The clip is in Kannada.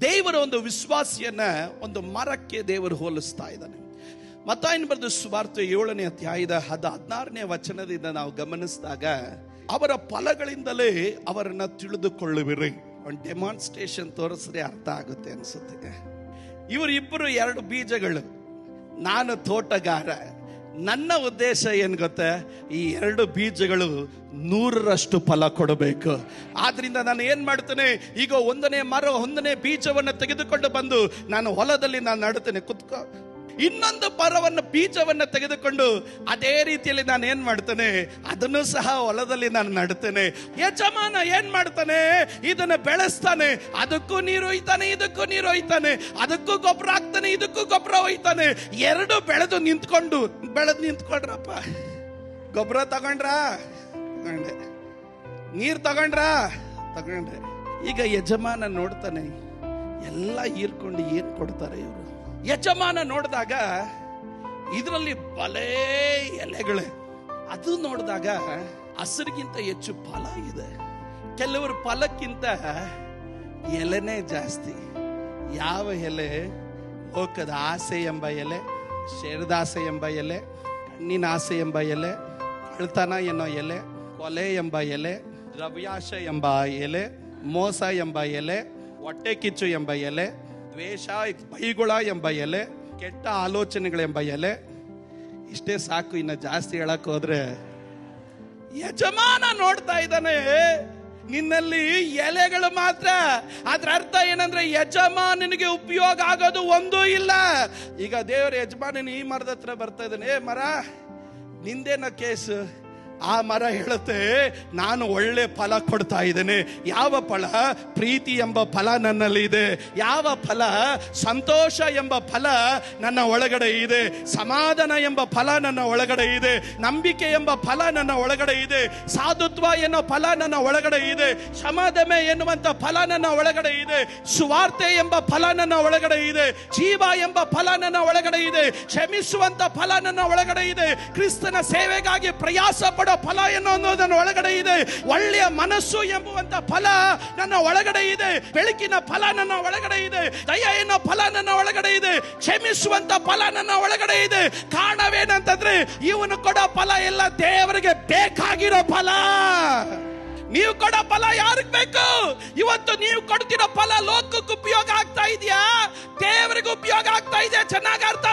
ದೇವರ ಒಂದು ವಿಶ್ವಾಸಿಯನ್ನ ಒಂದು ಮರಕ್ಕೆ ದೇವರು ಹೋಲಿಸ್ತಾ ಇದ್ದಾನೆ. ಮತ್ತಾಯನ್ ಬರೆದ ಸುವಾರ್ತೆ ಏಳನೇ ಅಧ್ಯಾಯದ ಹದ ಹದಿನಾರನೇ ವಚನದಿಂದ ನಾವು ಗಮನಿಸಿದಾಗ, ಅವರ ಫಲಗಳಿಂದಲೇ ಅವರನ್ನ ತಿಳಿದುಕೊಳ್ಳುವಿರಿ. ಒಂದು ಡೆಮಾನ್ಸ್ಟ್ರೇಷನ್ ತೋರಿಸ್ರೆ ಅರ್ಥ ಆಗುತ್ತೆ ಅನ್ಸುತ್ತೆ. ಇವರಿಬ್ಬರು ಎರಡು ಬೀಜಗಳು. ನಾನು ತೋಟಗಾರ. ನನ್ನ ಉದ್ದೇಶ ಏನು ಗೊತ್ತೆ? ಈ ಎರಡು ಬೀಜಗಳು ನೂರರಷ್ಟು ಫಲ ಕೊಡಬೇಕು. ಆದ್ರಿಂದ ನಾನು ಏನು ಮಾಡ್ತೇನೆ ಈಗ ಒಂದನೇ ಮರ, ಒಂದನೇ ಬೀಜವನ್ನು ತೆಗೆದುಕೊಂಡು ಬಂದು ನಾನು ಹೊಲದಲ್ಲಿ ನಾನು ನಡುತ್ತೇನೆ. ಕುತ್ಕೋ ಇನ್ನೊಂದು ಪರವನ್ನು ಬೀಜವನ್ನು ತೆಗೆದುಕೊಂಡು ಅದೇ ರೀತಿಯಲ್ಲಿ ನಾನು ಏನ್ ಮಾಡ್ತೇನೆ, ಅದನ್ನು ಸಹ ಹೊಲದಲ್ಲಿ ನಾನು ನಡ್ತೇನೆ. ಯಜಮಾನ ಏನ್ ಮಾಡ್ತಾನೆ, ಇದನ್ನು ಬೆಳೆಸ್ತಾನೆ, ಅದಕ್ಕೂ ನೀರು ಹೋಯ್ತಾನೆ ಇದಕ್ಕೂ ನೀರು ಹೋಯ್ತಾನೆ ಅದಕ್ಕೂ ಗೊಬ್ಬರ ಹಾಕ್ತಾನೆ, ಇದಕ್ಕೂ ಗೊಬ್ಬರ ಹೋಯ್ತಾನೆ ಎರಡು ಬೆಳೆದು ನಿಂತ್ಕೊಂಡು, ಬೆಳೆದು ನಿಂತ್ಕೊಂಡ್ರಪ್ಪ. ಗೊಬ್ಬರ ತಗೊಂಡ್ರಾ? ತಗೊಂಡೆ. ನೀರ್ ತಗೊಂಡ್ರಾ? ತಗೊಂಡ್ರೆ. ಈಗ ಯಜಮಾನ ನೋಡ್ತಾನೆ, ಎಲ್ಲ ಹೀರ್ಕೊಂಡು ಏನ್ ಕೊಡ್ತಾರೆ ಇವರು? ಯಜಮಾನ ನೋಡಿದಾಗ ಇದರಲ್ಲಿ ಬಲೇ ಎಲೆಗಳು. ಅದು ನೋಡಿದಾಗ ಹಸಿರಿಗಿಂತ ಹೆಚ್ಚು ಫಲ ಇದೆ. ಕೆಲವರು ಫಲಕ್ಕಿಂತ ಎಲೆನೇ ಜಾಸ್ತಿ. ಯಾವ ಎಲೆ? ಲೋಕದ ಆಸೆ ಎಂಬ ಎಲೆ ಶೇರದಾಸೆ ಎಂಬ ಎಲೆ, ಕಣ್ಣಿನ ಆಸೆ ಎಂಬ ಎಲೆ ಕಳ್ತನ ಎನ್ನೋ ಎಲೆ, ಕೊಲೆ ಎಂಬ ಎಲೆ, ದ್ರವ್ಯಾಶ ಎಂಬ ಎಲೆ, ಮೋಸ ಎಂಬ ಎಲೆ, ಹೊಟ್ಟೆ ಕಿಚ್ಚು ಎಂಬ ಎಲೆ ದ್ವೇಷ ಬೈಗುಳ ಎಂಬ ಎಲೆ, ಕೆಟ್ಟ ಆಲೋಚನೆಗಳೆಂಬ ಎಲೆ. ಇಷ್ಟೇ ಸಾಕು, ಇನ್ನ ಜಾಸ್ತಿ ಹೇಳಕ್ ಹೋದ್ರೆ, ಯಜಮಾನ ನೋಡ್ತಾ ಇದ್ದಾನೆ. ನಿನ್ನಲ್ಲಿ ಎಲೆಗಳು ಮಾತ್ರ. ಅದ್ರ ಅರ್ಥ ಏನಂದ್ರೆ ಯಜಮಾನನಿಗೆ ಉಪಯೋಗ ಆಗೋದು ಒಂದೂ ಇಲ್ಲ. ಈಗ ದೇವರ ಯಜಮಾನನ ಈ ಮರದ ಹತ್ರ ಬರ್ತಾ ಇದ್ದಾನೆ, ಏ ಮರ, ನಿಂದೇನ ಕೇಸು? ಆ ಮರ ಹೇಳುತ್ತೆ, ನಾನು ಒಳ್ಳೆ ಫಲ ಕೊಡ್ತಾ ಇದ್ದೇನೆ. ಯಾವ ಫಲ? ಪ್ರೀತಿ ಎಂಬ ಫಲ ನನ್ನಲ್ಲಿ ಇದೆ. ಯಾವ ಫಲ? ಸಂತೋಷ ಎಂಬ ಫಲ ನನ್ನ ಒಳಗಡೆ ಇದೆ. ಸಮಾಧಾನ ಎಂಬ ಫಲ ನನ್ನ ಒಳಗಡೆ ಇದೆ. ನಂಬಿಕೆ ಎಂಬ ಫಲ ನನ್ನ ಒಳಗಡೆ ಇದೆ. ಸಾಧುತ್ವ ಎನ್ನುವ ಫಲ ನನ್ನ ಒಳಗಡೆ ಇದೆ. ಸಮಾಧಮೆ ಎನ್ನುವಂಥ ಫಲ ನನ್ನ ಒಳಗಡೆ ಇದೆ. ಸುವಾರ್ತೆ ಎಂಬ ಫಲ ನನ್ನ ಒಳಗಡೆ ಇದೆ. ಜೀವ ಎಂಬ ಫಲ ನನ್ನ ಒಳಗಡೆ ಇದೆ. ಕ್ಷಮಿಸುವಂತ ಫಲ ನನ್ನ ಒಳಗಡೆ ಇದೆ. ಕ್ರಿಸ್ತನ ಸೇವೆಗಾಗಿ ಪ್ರಯಾಸ ಫಲ ಎನ್ನುವುದು ನನ್ನ ಒಳಗಡೆ ಇದೆ. ಒಳ್ಳೆಯ ಮನಸ್ಸು ಎಂಬುವಂತ ಫಲ ನನ್ನ ಒಳಗಡೆ ಇದೆ. ಬೆಳಕಿನ ಫಲ ನನ್ನ ಒಳಗಡೆ ಇದೆ. ದಯ ಎನ್ನೋ ಫಲ ನನ್ನ ಒಳಗಡೆ ಇದೆ. ಕ್ಷಮಿಸುವಂತ ಫಲ ನನ್ನ ಒಳಗಡೆ ಇದೆ. ಕಾರಣವೇನಂತಂದ್ರೆ ಇವನು ಕೊಡೋ ಫಲ ಎಲ್ಲ ದೇವರಿಗೆ ಬೇಕಾಗಿರೋ ಫಲ. ನೀವು ಕೊಡೋ ಫಲ ಯಾರಿಗ್ ಬೇಕು? ಇವತ್ತು ನೀವು ಕೊಡ್ತಿರೋ ಫಲ ಲೋಕಕ್ಕೆ ಉಪಯೋಗ ಆಗ್ತಾ ಇದೆಯಾ? ದೇವರಿಗೆ ಉಪಯೋಗ ಆಗ್ತಾ ಇದೆಯಾ? ಚೆನ್ನಾಗಿ ಅರ್ಥ